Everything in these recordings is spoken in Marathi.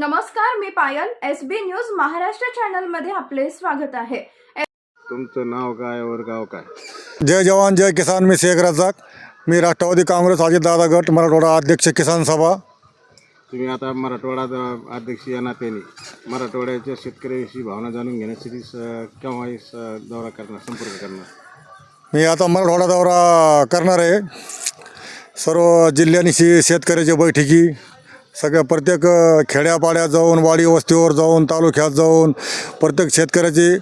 नमस्कार मी Payal S B news Maharashtra चॅनलमध्ये आपले स्वागत आहे. तुमचं नाव काय वर गाव काय? जय जवान जय किसान मी शेख रजाक मी राष्ट्रवादी काँग्रेस अजितदादा गट मराठवाडा अध्यक्ष किसान सभा. तुम्ही आता मराठवाडा द- अध्यक्ष या नात्याने मराठवाड्याच्या शेतकऱ्याविषयी भावना जाणून घेण्यासाठी स- केव्हाही स- दौरा करणार संपर्क करणार? मी आता मराठवाडा दौरा करणार आहे. सर्व जिल्ह्यांशी शेतकऱ्याच्या बैठकी सगळ्या प्रत्येक खेड्यापाड्यात जाऊन वाडी वस्तीवर जाऊन तालुक्यात जाऊन प्रत्येक शेतकऱ्याची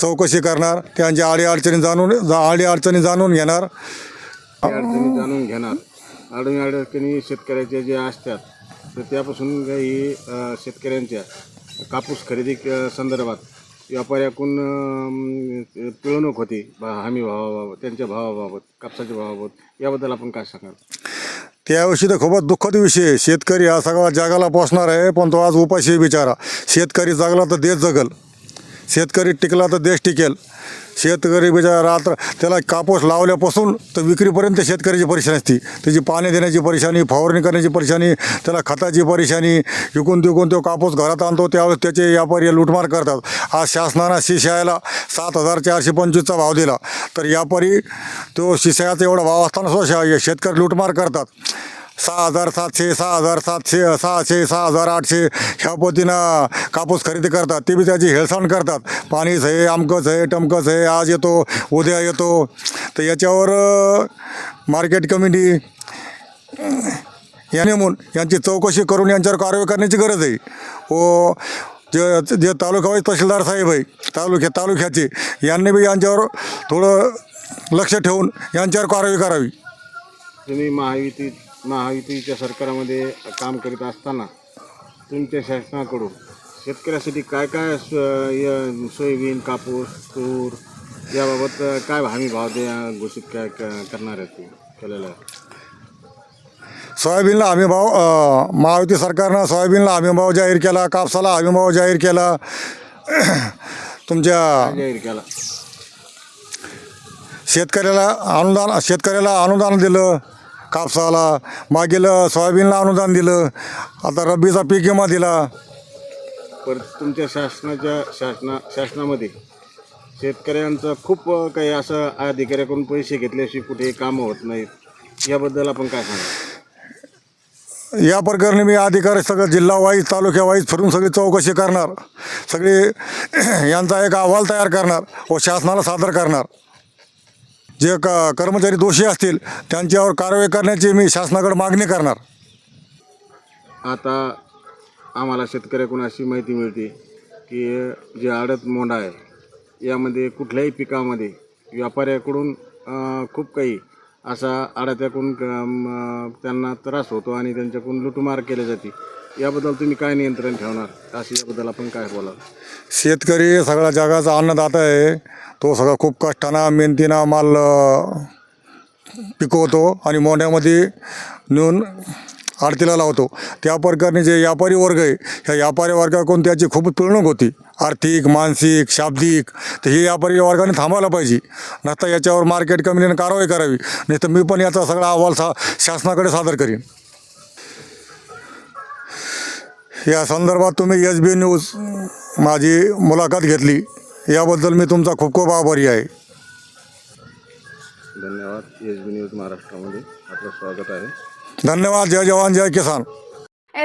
चौकशी करणार त्यांच्या अडीअडचणी जाणून जा अडीअडचणी जाणून घेणार. अडचणी जाणून घेणार. अडचणी अडचणी शेतकऱ्याच्या ज्या असतात तर त्यापासून काही शेतकऱ्यांच्या कापूस खरेदी संदर्भात व्यापाऱ्याकडून पिळवणूक होती हमी भावाबाबत त्यांच्या भावाबाबत कापसाच्या भावाबाबत. याबद्दल आपण काय सांगाल? त्याविषयी तर खूपच दुःखद विषय आहे. शेतकरी हा सगळा जगाला पोचणार आहे पण तो आज उपाशी आहे बिचारा शेतकरी जगला तर देश जगल शेतकरी टिकला तर देश टिकेल. शेतकरी बिचारा रात्र त्याला कापूस लावल्यापासून तर विक्रीपर्यंत शेतकऱ्याची परेशानी असते. त्याची पाणी देण्याची परेशानी फवारणी करण्याची परेशानी त्याला खताची परेशानी विकून तिकून तो कापूस घरात आणतो त्यावेळेस त्याचे व्यापारी लुटमार करतात. आज शासनानं शिशायाला सात हजार चारशे पंचवीसचा भाव दिला. तर व्यापारी तो शिशायाचा एवढा भाव असताना सुद्धा शेतकरी लुटमार करतात. सहा हजार सातशे सहा हजार सातशे सहाशे सहा हजार आठशे. ह्या पद्धतीनं कापूस खरेदी करतात. ते बी त्याची हेळसांड करतात. पाणीच आहे आमकंच आहे टमकंच आहे आज येतो उद्या येतो. तर याच्यावर मार्केट कमिटी याने म्हणून यांची चौकशी करून यांच्यावर कारवाई करण्याची गरज आहे. व जे जे तालुकावाईज तहसीलदार साहेब आहे तालुक्या तालुक्याचे यांनी बी यांच्यावर थोडं लक्ष ठेवून यांच्यावर कारवाई करावी. तुम्ही महायुती महायुतीच्या सरकारमध्ये काम करीत असताना तुमच्या शासनाकडून शेतकऱ्यासाठी काय काय स- सोयाबीन कापूस तूर याबाबत काय हमी भाव द्या घोषित काय करणार आहेत केलेलं आहे सोयाबीनला हमीभाव महायुती सरकारनं सोयाबीनला हमीभाव जाहीर केला कापसाला हमीभाव जाहीर केला. तुमच्या जाहीर केला? शेतकऱ्याला अनुदान शेतकऱ्याला अनुदान दिलं. कापसाला मागील सोयाबीनला अनुदान दिलं. आता रब्बीचा पीक विमा दिला. पर तुमच्या शासनाच्या शासना शासनामध्ये शेतकऱ्यांचं खूप काही असं अधिकाऱ्याकडून पैसे घेतल्याशिवाय कुठे कामं होत नाहीत. याबद्दल आपण काय सांगा या प्रकरणी मी अधिकारी सगळं जिल्हा वाईज तालुक्या वाईज फिरून सगळी चौकशी करणार. सगळी यांचा एक अहवाल तयार करणार व शासनाला सादर करणार. जे क कर्मचारी दोषी असतील त्यांच्यावर कारवाई करण्याची मी शासनाकडे मागणी करणार. आता आम्हाला शेतकऱ्याकडून अशी माहिती मिळते की जे आडत मोंडा आहे यामध्ये कुठल्याही पिकामध्ये व्यापाऱ्याकडून खूप काही असा आडत्याकडून क- त्यांना त्रास होतो आणि त्यांच्याकडून लुटमार केली जाते. याबद्दल तुम्ही काय नियंत्रण ठेवणार? अशी याबद्दल आपण काय बोलाल? शेतकरी सगळ्या जगाचा अन्नदाता आहे. तो सगळा खूप कष्टानं मेहनतीनं माल पिकवतो आणि मोंढ्यामध्ये नेऊन आडतीला लावतो. त्या प्रकारे जे व्यापारी वर्ग आहे ह्या व्यापारी वर्गाकडून त्याची खूप पिळवणूक होती. आर्थिक मानसिक शाब्दिक तर हे व्यापारी वर्गाने थांबायला पाहिजे. नसता याच्यावर मार्केट कमिटीने कारवाई करावी. नाही तर मी पण याचा सगळा अहवाल सा शासनाकडे सादर करीन. या संदर्भात तुम्ही एस बी न्यूज माझी मुलाखत घेतली. याबद्दल मी तुमचा खूप खूप आभारी आहे. धन्यवाद. एस बी न्यूज महाराष्ट्रामध्ये आपलं स्वागत आहे. धन्यवाद. जय जवान जय किसान.